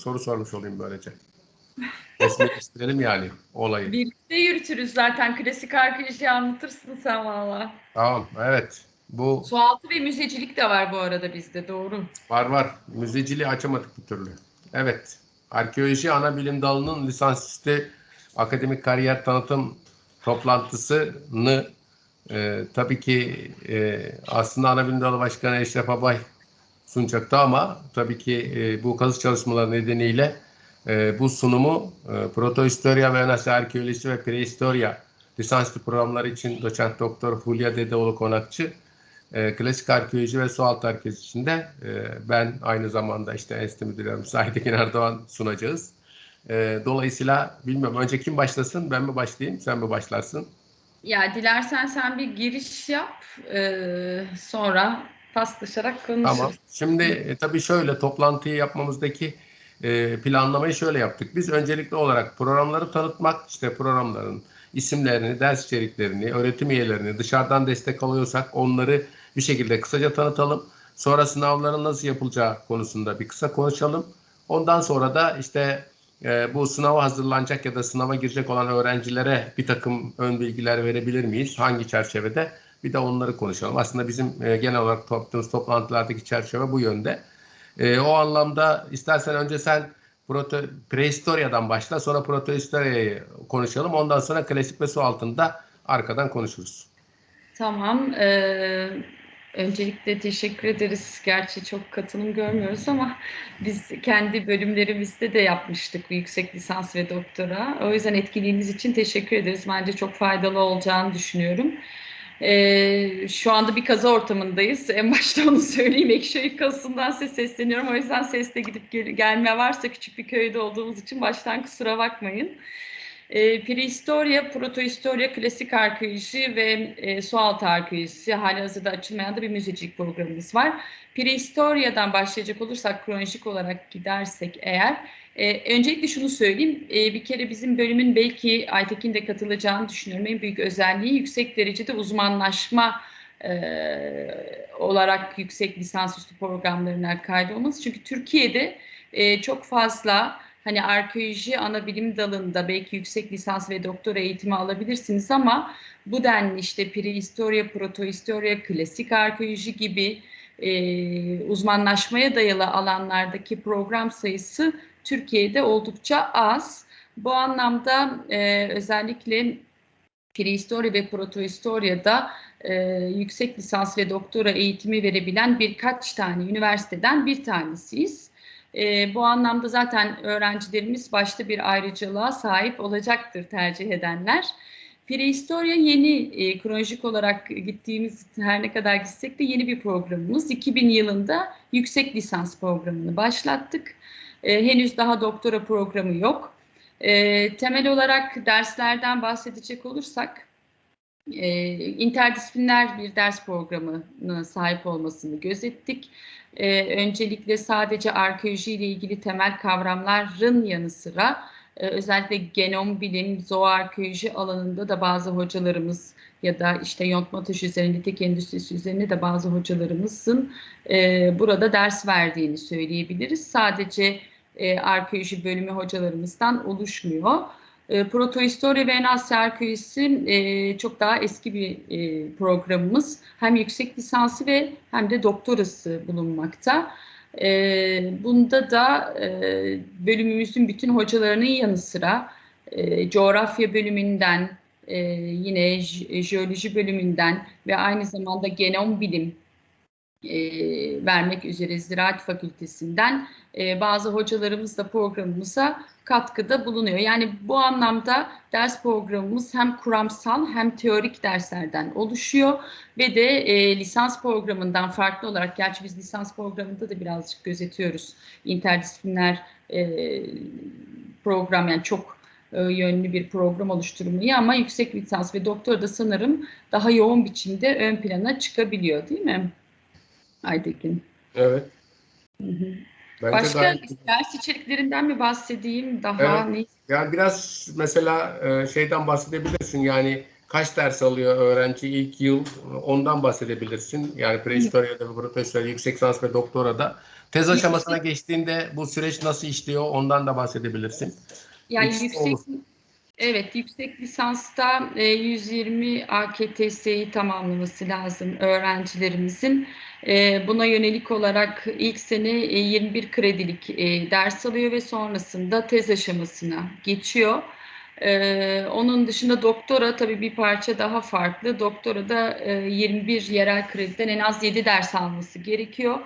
soru sormuş olayım böylece. Resmileştirelim yani olayı. Birlikte yürütürüz zaten. Klasik arkeoloji anlatırsın sen valla. Tamam evet. Bu Sualtı ve müzecilik de var bu arada bizde doğru. var var. Müzeciliği açamadık bir türlü. Evet. Arkeoloji ana bilim dalının lisansüstü akademik kariyer tanıtım toplantısını e, tabii ki e, aslında ana bilim dalı başkanı Eşref Abay sunacaktı ama tabii ki e, bu kazı çalışmaları nedeniyle e, bu sunumu e, Protohistoria ve Anasya Arkeolojisi ve Prehistoria lisanslı programları için doçent doktor Hulya Dedeoğlu Konakçı e, klasik arkeoloji ve sualtı arkeolojisinde e, ben aynı zamanda işte enstitü müdür yardımcısı Aytekin Erdoğan sunacağız. E, dolayısıyla bilmiyorum önce kim başlasın ben mi başlayayım sen mi başlarsın? Ya dilersen sen bir giriş yap. ee, sonra paslaşarak konuşuruz. Tamam. Şimdi e, tabii şöyle toplantıyı yapmamızdaki e, planlamayı şöyle yaptık. Biz öncelikli olarak programları tanıtmak, işte programların isimlerini, ders içeriklerini, öğretim üyelerini dışarıdan destek alıyorsak onları bir şekilde kısaca tanıtalım. Sonra sınavların nasıl yapılacağı konusunda bir kısa konuşalım. Ondan sonra da işte e, bu sınava hazırlanacak ya da sınava girecek olan öğrencilere bir takım ön bilgiler verebilir miyiz? Hangi çerçevede? Bir de onları konuşalım. Aslında bizim e, genel olarak yaptığımız toplantılardaki çerçeve bu yönde. E, o anlamda istersen önce sen proto, prehistoriyadan başla sonra protohistoriayı konuşalım. Ondan sonra klasik ve su altında arkadan konuşuruz. Tamam. ee, öncelikle teşekkür ederiz. Gerçi çok katılım görmüyoruz ama biz kendi bölümlerimizde de yapmıştık yüksek lisans ve doktora. O yüzden etkiliğiniz için teşekkür ederiz. Bence çok faydalı olacağını düşünüyorum. Ee, şu anda bir kaza ortamındayız. En başta onu söyleyeyim. Ekşehir kazasından size sesleniyorum. O yüzden sesle gidip gel- gelme varsa küçük bir köyde olduğumuz için baştan kusura bakmayın. E, prehistoria, protohistoria, klasik arkeoloji ve e, sualtı arkeolojisi hali hazırda açılmayan da bir müzecilik programımız var. Prehistoria'dan başlayacak olursak kronolojik olarak gidersek eğer e, öncelikle şunu söyleyeyim. E, bir kere bizim bölümün belki Aytekin de katılacağını düşünüyorum. En büyük özelliği yüksek derecede uzmanlaşma e, olarak yüksek lisansüstü programlarına kaydolması. Çünkü Türkiye'de e, çok fazla hani arkeoloji ana bilim dalında belki yüksek lisans ve doktora eğitimi alabilirsiniz ama bu denli işte prehistoria, protohistoria, klasik arkeoloji gibi e, uzmanlaşmaya dayalı alanlardaki program sayısı Türkiye'de oldukça az. Bu anlamda e, özellikle prehistoria ve protohistoria'da e, yüksek lisans ve doktora eğitimi verebilen birkaç tane üniversiteden bir tanesiyiz. E, bu anlamda zaten öğrencilerimiz başta bir ayrıcalığa sahip olacaktır tercih edenler. Prehistoria yeni e, kronolojik olarak gittiğimiz her ne kadar gitsek de yeni bir programımız. 2000 yılında yüksek lisans programını başlattık. E, henüz daha doktora programı yok. E, temel olarak derslerden bahsedecek olursak e, interdisipliner bir ders programına sahip olmasını gözettik. E, öncelikle sadece arkeoloji ile ilgili temel kavramların yanı sıra e, özellikle genom bilim, zooarkeoloji alanında da bazı hocalarımız ya da işte yontma taşı üzerinde, tek endüstrisi üzerinde de bazı hocalarımızın e, burada ders verdiğini söyleyebiliriz. Sadece e, arkeoloji bölümü hocalarımızdan oluşmuyor. E, ve Enasya Arkeolojisi e, çok daha eski bir e, programımız. Hem yüksek lisansı ve hem de doktorası bulunmakta. E, bunda da e, bölümümüzün bütün hocalarının yanı sıra e, coğrafya bölümünden, e, yine jeoloji bölümünden ve aynı zamanda genom bilim e, vermek üzere Ziraat Fakültesinden e, bazı hocalarımız da programımıza katkıda bulunuyor. Yani bu anlamda ders programımız hem kuramsal hem teorik derslerden oluşuyor ve de e, lisans programından farklı olarak, gerçi biz lisans programında da birazcık gözetiyoruz interdisipliner e, program yani çok e, yönlü bir program oluşturmayı ama yüksek lisans ve doktora da sanırım daha yoğun biçimde ön plana çıkabiliyor değil mi? Aytekin. Evet. Hı hı. Bence Başka ders içeriklerinden mi bahsedeyim? Daha Evet. ne? Yani biraz mesela e, şeyden bahsedebilirsin yani kaç ders alıyor öğrenci ilk yıl ondan bahsedebilirsin. Yani prehistoryada ve profesör, yüksek lisans ve doktorada. Tez aşamasına geçtiğinde bu süreç nasıl işliyor ondan da bahsedebilirsin. Yani İkisi yüksek olur. Evet, yüksek lisansta e, 120 AKTS'yi tamamlaması lazım öğrencilerimizin. E, buna yönelik olarak ilk sene e, 21 kredilik e, ders alıyor ve sonrasında tez aşamasına geçiyor. E, onun dışında doktora tabii bir parça daha farklı. Doktora da e, 21 yerel krediden en az 7 ders alması gerekiyor.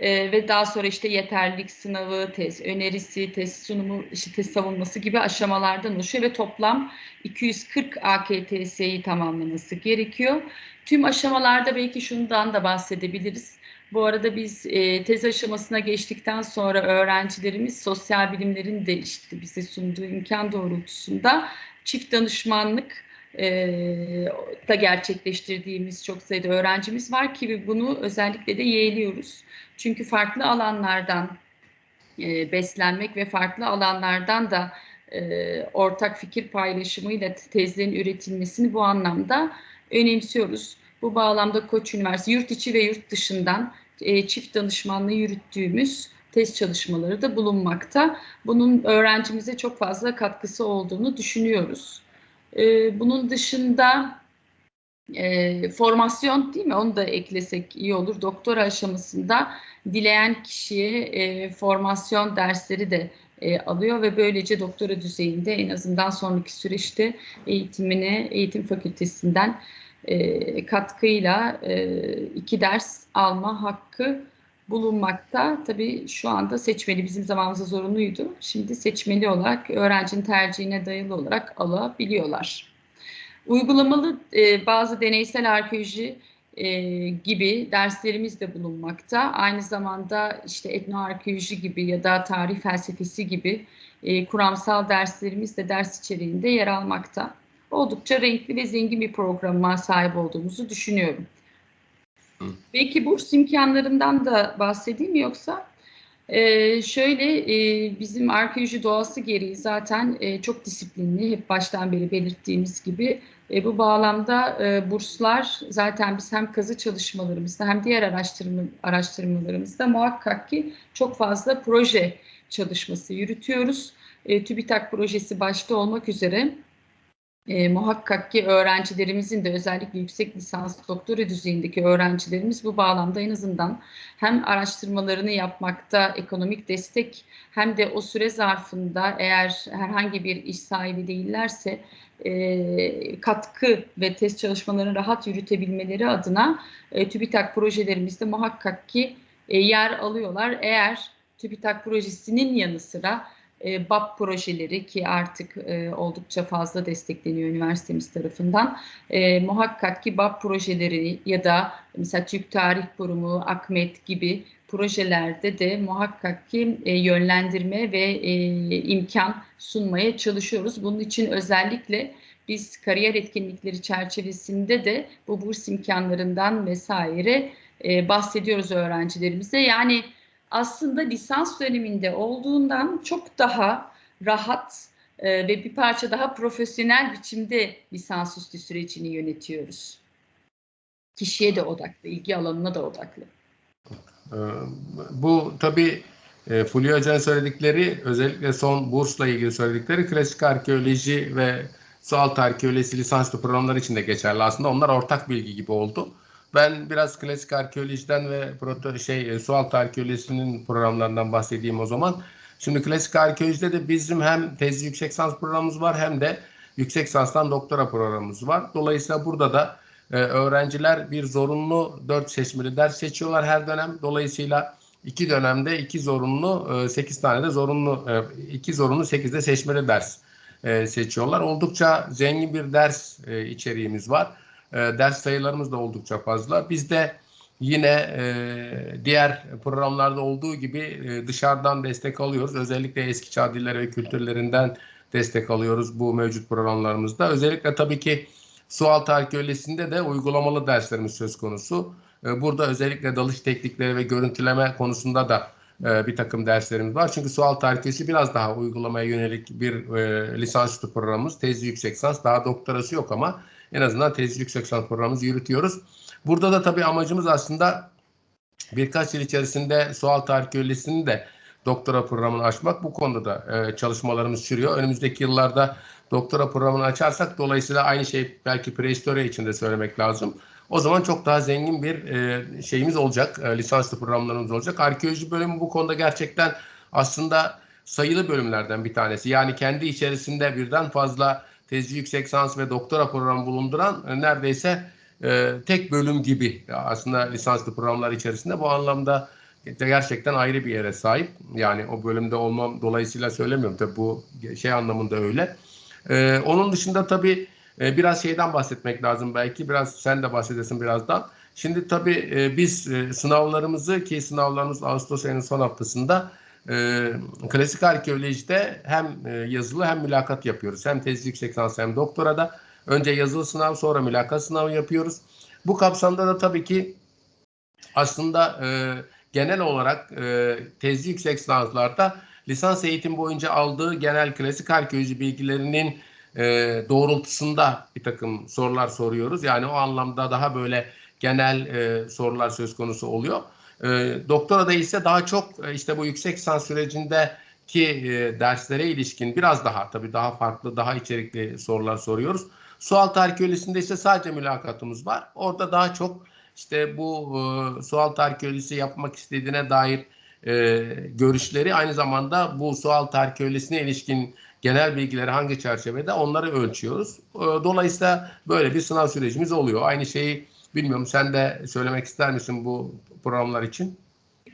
Ee, ve daha sonra işte yeterlilik sınavı, tez önerisi, tez sunumu, işte tez savunması gibi aşamalardan oluşuyor ve toplam 240 AKTS'yi tamamlaması gerekiyor. Tüm aşamalarda belki şundan da bahsedebiliriz. Bu arada biz e, tez aşamasına geçtikten sonra öğrencilerimiz sosyal bilimlerin de işte bize sunduğu imkan doğrultusunda çift danışmanlık e, da gerçekleştirdiğimiz çok sayıda öğrencimiz var ki bunu özellikle de yeğliyoruz. Çünkü farklı alanlardan e, beslenmek ve farklı alanlardan da e, ortak fikir paylaşımıyla tezlerin üretilmesini bu anlamda önemsiyoruz. Bu bağlamda Koç Üniversitesi yurt içi ve yurt dışından e, çift danışmanlığı yürüttüğümüz tez çalışmaları da bulunmakta. Bunun öğrencimize çok fazla katkısı olduğunu düşünüyoruz. E, bunun dışında e, formasyon değil mi? Onu da eklesek iyi olur. Doktora aşamasında dileyen kişiye e, formasyon dersleri de e, alıyor ve böylece doktora düzeyinde en azından sonraki süreçte eğitimine eğitim fakültesinden e, katkıyla e, iki ders alma hakkı bulunmakta. Tabii şu anda seçmeli bizim zamanımızda zorunluydu. Şimdi seçmeli olarak öğrencinin tercihine dayalı olarak alabiliyorlar. Uygulamalı e, bazı deneysel arkeoloji e, gibi derslerimiz de bulunmakta. Aynı zamanda işte etnoarkeoloji gibi ya da tarih felsefesi gibi e, kuramsal derslerimiz de ders içeriğinde yer almakta. Oldukça renkli ve zengin bir programa sahip olduğumuzu düşünüyorum. Hı. Belki burs imkanlarından da bahsedeyim yoksa? Ee, şöyle e, bizim arkeoloji doğası gereği zaten e, çok disiplinli hep baştan beri belirttiğimiz gibi e, bu bağlamda e, burslar zaten biz hem kazı çalışmalarımızda hem diğer araştırma araştırmalarımızda muhakkak ki çok fazla proje çalışması yürütüyoruz. E, TÜBİTAK projesi başta olmak üzere e, muhakkak ki öğrencilerimizin de özellikle yüksek lisans doktora düzeyindeki öğrencilerimiz bu bağlamda en azından hem araştırmalarını yapmakta ekonomik destek hem de o süre zarfında eğer herhangi bir iş sahibi değillerse e, katkı ve test çalışmalarını rahat yürütebilmeleri adına e, TÜBİTAK projelerimizde muhakkak ki e, yer alıyorlar. Eğer TÜBİTAK projesinin yanı sıra e, BAP projeleri ki artık e, oldukça fazla destekleniyor üniversitemiz tarafından. E, muhakkak ki BAP projeleri ya da mesela Türk Tarih Kurumu, Akmet gibi projelerde de muhakkak ki e, yönlendirme ve e, imkan sunmaya çalışıyoruz. Bunun için özellikle biz kariyer etkinlikleri çerçevesinde de bu burs imkanlarından vesaire e, bahsediyoruz öğrencilerimize. Yani aslında lisans döneminde olduğundan çok daha rahat e, ve bir parça daha profesyonel biçimde lisansüstü sürecini yönetiyoruz. Kişiye de odaklı, ilgi alanına da odaklı. Ee, Bu tabii e, Fulya Hoca'nın söyledikleri özellikle son bursla ilgili söyledikleri klasik arkeoloji ve sualtı arkeolojisi lisanslı programlar için de geçerli. Aslında onlar ortak bilgi gibi oldu. Ben biraz klasik arkeolojiden ve proto şey e, sualtı arkeolojisinin programlarından bahsedeyim o zaman. Şimdi klasik arkeolojide de bizim hem tez yüksek lisans programımız var hem de yüksek lisanstan doktora programımız var. Dolayısıyla burada da e, öğrenciler bir zorunlu 4 seçmeli ders seçiyorlar her dönem. Dolayısıyla iki dönemde iki zorunlu, 8 tane de zorunlu, e, iki zorunlu 8 de seçmeli ders e, seçiyorlar. Oldukça zengin bir ders e, içeriğimiz var. E, ders sayılarımız da oldukça fazla. Biz de yine e, diğer programlarda olduğu gibi e, dışarıdan destek alıyoruz. Özellikle eski çağ dilleri ve kültürlerinden destek alıyoruz bu mevcut programlarımızda. Özellikle tabii ki sualtı arkeolojisinde de uygulamalı derslerimiz söz konusu. E, Burada özellikle dalış teknikleri ve görüntüleme konusunda da e, bir takım derslerimiz var. Çünkü sual tarihçesi biraz daha uygulamaya yönelik bir e, lisansüstü programımız. Tezli yüksek lisans daha doktorası yok ama en azından tezli yüksek lisans programımızı yürütüyoruz. Burada da tabii amacımız aslında birkaç yıl içerisinde sual tarih köylüsünü de doktora programını açmak. Bu konuda da e, çalışmalarımız sürüyor. Önümüzdeki yıllarda doktora programını açarsak dolayısıyla aynı şey belki prehistorya için de söylemek lazım. O zaman çok daha zengin bir e, şeyimiz olacak. E, lisanslı programlarımız olacak. Arkeoloji bölümü bu konuda gerçekten aslında sayılı bölümlerden bir tanesi. Yani kendi içerisinde birden fazla tezli yüksek lisans ve doktora programı bulunduran e, neredeyse e, tek bölüm gibi aslında lisanslı programlar içerisinde bu anlamda gerçekten ayrı bir yere sahip. Yani o bölümde olmam dolayısıyla söylemiyorum tabii bu şey anlamında öyle. Onun dışında tabii e, biraz şeyden bahsetmek lazım belki. Biraz sen de bahsedesin birazdan. Şimdi tabii e, biz e, sınavlarımızı ki sınavlarımız Ağustos ayının son haftasında e, klasik arkeolojide hem e, yazılı hem mülakat yapıyoruz. Hem tezli yüksek lisans hem doktorada. Önce yazılı sınav sonra mülakat sınavı yapıyoruz. Bu kapsamda da tabii ki aslında e, genel olarak e, tezli yüksek lisanslarda lisans eğitim boyunca aldığı genel klasik arkeoloji bilgilerinin e, doğrultusunda bir takım sorular soruyoruz. Yani o anlamda daha böyle genel e, sorular söz konusu oluyor. E, doktora da ise daha çok e, işte bu yüksek lisans sürecindeki e, derslere ilişkin biraz daha tabii daha farklı, daha içerikli sorular soruyoruz. Sualtı arkeolojisinde ise sadece mülakatımız var. Orada daha çok işte bu e, sualtı arkeolojisi yapmak istediğine dair e, görüşleri aynı zamanda bu sualtı arkeolojisine ilişkin genel bilgileri hangi çerçevede onları ölçüyoruz. E, dolayısıyla böyle bir sınav sürecimiz oluyor. Aynı şeyi bilmiyorum sen de söylemek ister misin bu programlar için?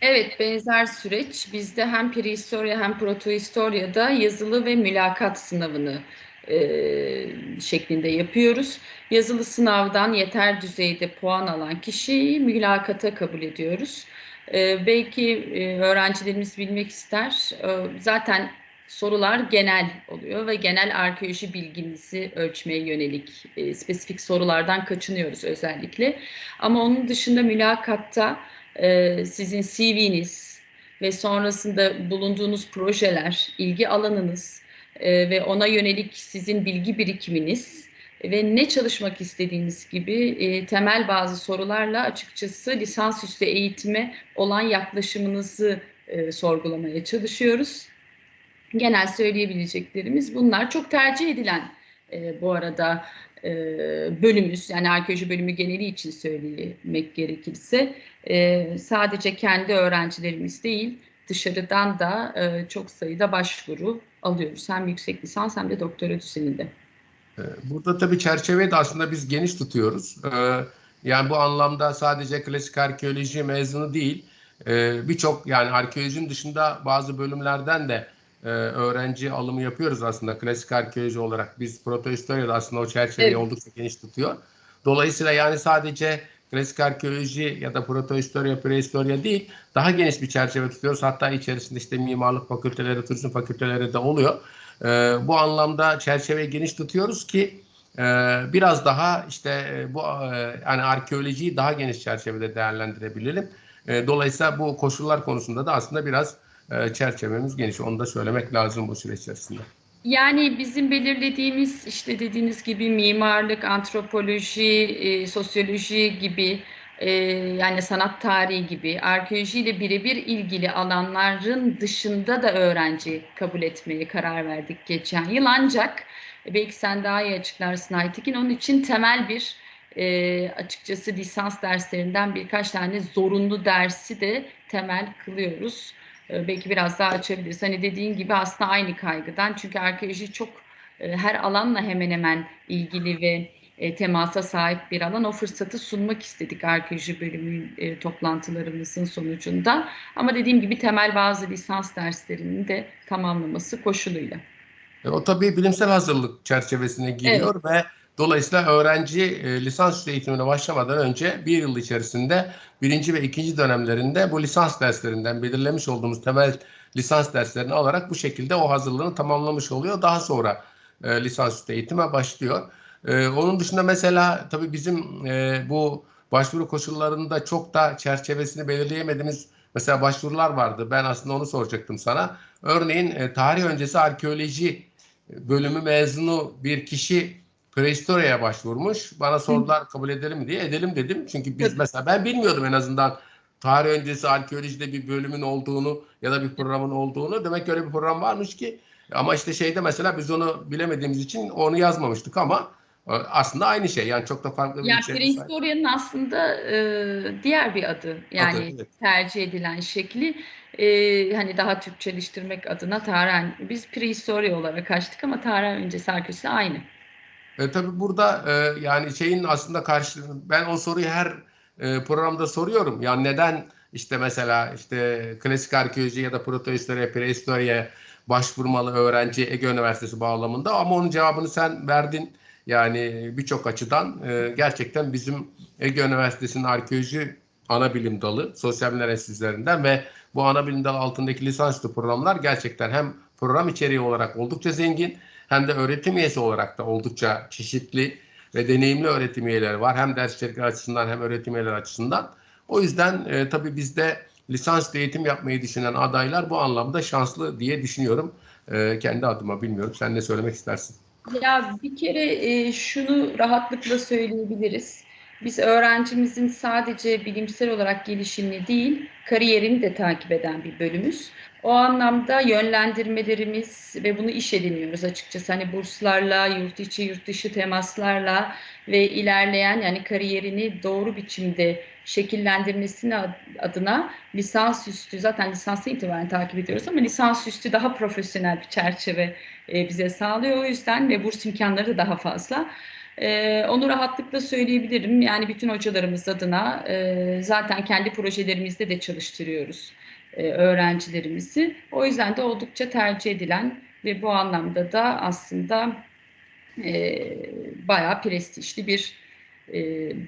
Evet, benzer süreç. Bizde hem prehistorya hem protohistoryada yazılı ve mülakat sınavını e, şeklinde yapıyoruz. Yazılı sınavdan yeter düzeyde puan alan kişiyi mülakata kabul ediyoruz. E, belki e, öğrencilerimiz bilmek ister. E, zaten sorular genel oluyor ve genel arkeoloji bilgimizi ölçmeye yönelik e, spesifik sorulardan kaçınıyoruz özellikle. Ama onun dışında mülakatta e, sizin CV'niz ve sonrasında bulunduğunuz projeler, ilgi alanınız e, ve ona yönelik sizin bilgi birikiminiz ve ne çalışmak istediğiniz gibi e, temel bazı sorularla açıkçası lisansüstü eğitime olan yaklaşımınızı e, sorgulamaya çalışıyoruz. Genel söyleyebileceklerimiz bunlar. Çok tercih edilen e, bu arada e, bölümümüz yani arkeoloji bölümü geneli için söylemek gerekirse e, sadece kendi öğrencilerimiz değil dışarıdan da e, çok sayıda başvuru alıyoruz. Hem yüksek lisans hem de doktora düzeyinde. Burada tabii çerçeveyi de aslında biz geniş tutuyoruz. Yani bu anlamda sadece klasik arkeoloji mezunu değil, birçok yani arkeolojinin dışında bazı bölümlerden de öğrenci alımı yapıyoruz aslında klasik arkeoloji olarak. Biz protohistoryada aslında o çerçeveyi evet. oldukça geniş tutuyor. Dolayısıyla yani sadece klasik arkeoloji ya da protohistorya, prehistorya değil, daha geniş bir çerçeve tutuyoruz. Hatta içerisinde işte mimarlık fakülteleri, turizm fakülteleri de oluyor. E, bu anlamda çerçeveyi geniş tutuyoruz ki e, biraz daha işte bu e, yani arkeolojiyi daha geniş çerçevede değerlendirebilelim. E, dolayısıyla bu koşullar konusunda da aslında biraz e, çerçevemiz geniş. Onu da söylemek lazım bu süreç içerisinde. Yani bizim belirlediğimiz işte dediğiniz gibi mimarlık, antropoloji, e, sosyoloji gibi e, yani sanat tarihi gibi arkeolojiyle birebir ilgili alanların dışında da öğrenci kabul etmeye karar verdik geçen yıl. Ancak belki sen daha iyi açıklarsın Aytekin. Onun için temel bir e, açıkçası lisans derslerinden birkaç tane zorunlu dersi de temel kılıyoruz. E, belki biraz daha açabiliriz. Hani dediğin gibi aslında aynı kaygıdan. Çünkü arkeoloji çok e, her alanla hemen hemen ilgili ve e, temasa sahip bir alan. O fırsatı sunmak istedik arkeoloji bölümü e, toplantılarımızın sonucunda. Ama dediğim gibi temel bazı lisans derslerinin de tamamlaması koşuluyla. O tabii bilimsel hazırlık çerçevesine giriyor evet. ve dolayısıyla öğrenci e, lisans eğitimine başlamadan önce bir yıl içerisinde birinci ve ikinci dönemlerinde bu lisans derslerinden belirlemiş olduğumuz temel lisans derslerini alarak bu şekilde o hazırlığını tamamlamış oluyor. Daha sonra e, lisansüstü eğitime başlıyor. Ee, onun dışında mesela tabii bizim e, bu başvuru koşullarında çok da çerçevesini belirleyemediğimiz mesela başvurular vardı. Ben aslında onu soracaktım sana. Örneğin e, tarih öncesi arkeoloji bölümü mezunu bir kişi prehistoriye başvurmuş. Bana sordular kabul edelim mi diye. Edelim dedim. Çünkü biz mesela ben bilmiyordum en azından tarih öncesi arkeolojide bir bölümün olduğunu ya da bir programın olduğunu. Demek ki öyle bir program varmış ki ama işte şeyde mesela biz onu bilemediğimiz için onu yazmamıştık ama e, aslında aynı şey. Yani çok da farklı bir Yani içeriğe sahip. prehistoryanın aslında e, diğer bir adı. Yani Adı, evet. tercih edilen şekli e, hani daha Türkçeleştirmek adına tarihen biz prehistorya olarak açtık ama tarih öncesi arkeolojisi aynı. E, tabii burada e, yani şeyin aslında karşı ben o soruyu her e, programda soruyorum. Yani neden işte mesela işte klasik arkeoloji ya da protohistoriye, prehistoriye başvurmalı öğrenci Ege Üniversitesi bağlamında ama onun cevabını sen verdin. Yani birçok açıdan e, gerçekten bizim Ege Üniversitesi'nin arkeoloji ana bilim dalı sosyal bilimler enstitülerinden ve bu ana bilim dalı altındaki lisansüstü programlar gerçekten hem program içeriği olarak oldukça zengin hem de öğretim üyesi olarak da oldukça çeşitli ve deneyimli öğretim üyeleri var. Hem ders içerikleri açısından hem öğretim üyeleri açısından. O yüzden e, tabii bizde lisans eğitim yapmayı düşünen adaylar bu anlamda şanslı diye düşünüyorum. E, kendi adıma bilmiyorum. Sen ne söylemek istersin? Ya bir kere e, şunu rahatlıkla söyleyebiliriz. Biz öğrencimizin sadece bilimsel olarak gelişimini değil, kariyerini de takip eden bir bölümüz. O anlamda yönlendirmelerimiz ve bunu iş ediniyoruz açıkçası. Hani burslarla, yurt içi, yurt dışı temaslarla ve ilerleyen yani kariyerini doğru biçimde şekillendirmesini adına lisansüstü zaten lisansa itibaren takip ediyoruz ama lisansüstü daha profesyonel bir çerçeve e, bize sağlıyor. O yüzden ve burs imkanları da daha fazla. E, onu rahatlıkla söyleyebilirim. Yani bütün hocalarımız adına e, zaten kendi projelerimizde de çalıştırıyoruz e, öğrencilerimizi. O yüzden de oldukça tercih edilen ve bu anlamda da aslında e, bayağı prestijli bir e,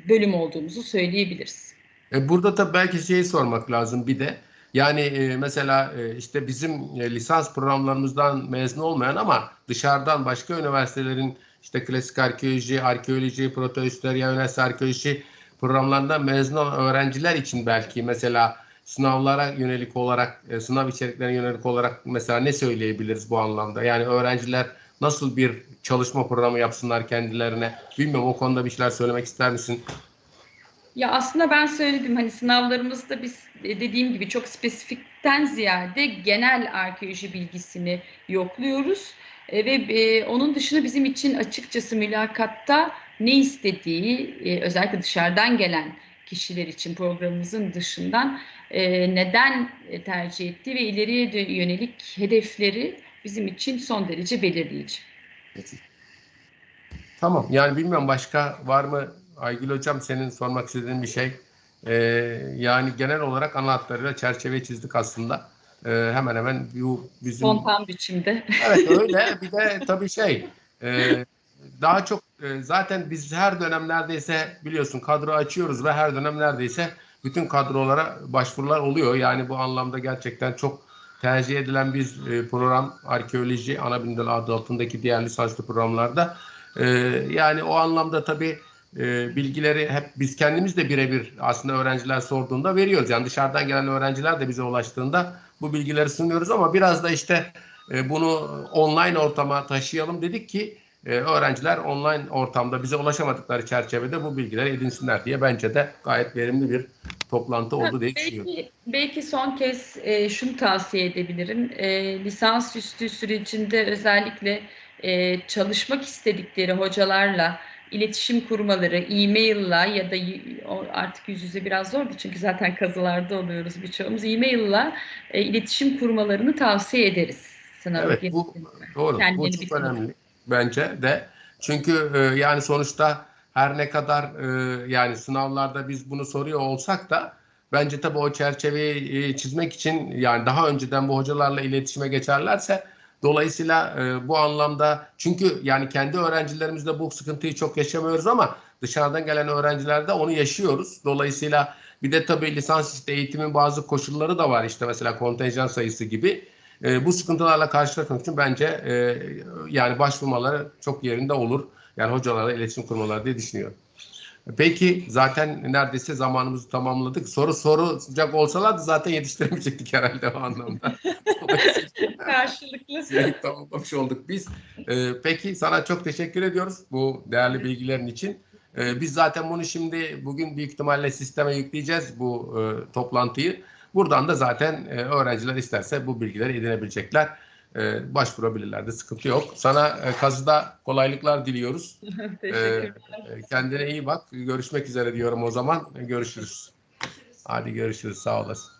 bölüm olduğumuzu söyleyebiliriz. E, burada da belki şeyi sormak lazım bir de. Yani e, mesela e, işte bizim e, lisans programlarımızdan mezun olmayan ama dışarıdan başka üniversitelerin işte klasik arkeoloji, arkeoloji, protohistorya, üniversite arkeoloji programlarından mezun olan öğrenciler için belki mesela sınavlara yönelik olarak, e, sınav içeriklerine yönelik olarak mesela ne söyleyebiliriz bu anlamda? Yani öğrenciler nasıl bir çalışma programı yapsınlar kendilerine? Bilmiyorum o konuda bir şeyler söylemek ister misin? Ya aslında ben söyledim hani sınavlarımızda biz e, dediğim gibi çok spesifikten ziyade genel arkeoloji bilgisini yokluyoruz. E, ve e, onun dışında bizim için açıkçası mülakatta ne istediği e, özellikle dışarıdan gelen kişiler için programımızın dışından e, neden tercih ettiği ve ileriye yönelik hedefleri bizim için son derece belirleyici. Tamam yani bilmiyorum başka var mı Aygül Hocam senin sormak istediğin bir şey? Ee, yani genel olarak ana hatlarıyla çerçeve çizdik aslında. Ee, hemen hemen bu bizim... Spontan biçimde. Evet öyle. Bir de tabii şey e, daha çok e, zaten biz her dönem neredeyse biliyorsun kadro açıyoruz ve her dönem neredeyse bütün kadrolara başvurular oluyor. Yani bu anlamda gerçekten çok tercih edilen bir e, program arkeoloji ana bilimler adı altındaki diğer lisanslı programlarda. E, yani o anlamda tabii e, bilgileri hep biz kendimiz de birebir aslında öğrenciler sorduğunda veriyoruz. Yani dışarıdan gelen öğrenciler de bize ulaştığında bu bilgileri sunuyoruz ama biraz da işte bunu online ortama taşıyalım dedik ki e, öğrenciler online ortamda bize ulaşamadıkları çerçevede bu bilgileri edinsinler diye bence de gayet verimli bir toplantı oldu diye düşünüyorum. Belki, son kez e, şunu tavsiye edebilirim. E, lisans üstü sürecinde özellikle e, çalışmak istedikleri hocalarla iletişim kurmaları, e-mail'la ya da artık yüz yüze biraz zordu çünkü zaten kazılarda oluyoruz birçoğumuz. E-mail'la e, iletişim kurmalarını tavsiye ederiz. Sınavı evet bu doğru. Kendini bu çok önemli bence de. Çünkü e, yani sonuçta her ne kadar e, yani sınavlarda biz bunu soruyor olsak da bence tabii o çerçeveyi e, çizmek için yani daha önceden bu hocalarla iletişime geçerlerse Dolayısıyla e, bu anlamda çünkü yani kendi öğrencilerimizde bu sıkıntıyı çok yaşamıyoruz ama dışarıdan gelen öğrencilerde onu yaşıyoruz. Dolayısıyla bir de tabii lisans eğitimin bazı koşulları da var işte mesela kontenjan sayısı gibi. E, bu sıkıntılarla karşılaşmak için bence e, yani başvurmaları çok yerinde olur. Yani hocalarla iletişim kurmaları diye düşünüyorum. Peki zaten neredeyse zamanımızı tamamladık. Soru soracak olsalardı zaten yetiştiremeyecektik herhalde o anlamda. Karşılıklı. süreyi tamamlamış olduk biz. Ee, peki sana çok teşekkür ediyoruz bu değerli bilgilerin için. Ee, biz zaten bunu şimdi bugün büyük ihtimalle sisteme yükleyeceğiz bu e, toplantıyı. Buradan da zaten e, öğrenciler isterse bu bilgileri edinebilecekler. E, başvurabilirler de sıkıntı yok. Sana e, kazıda kolaylıklar diliyoruz. Teşekkürler. E, Kendine iyi bak. Görüşmek üzere diyorum o zaman. Görüşürüz. Hadi görüşürüz. Sağ olasın.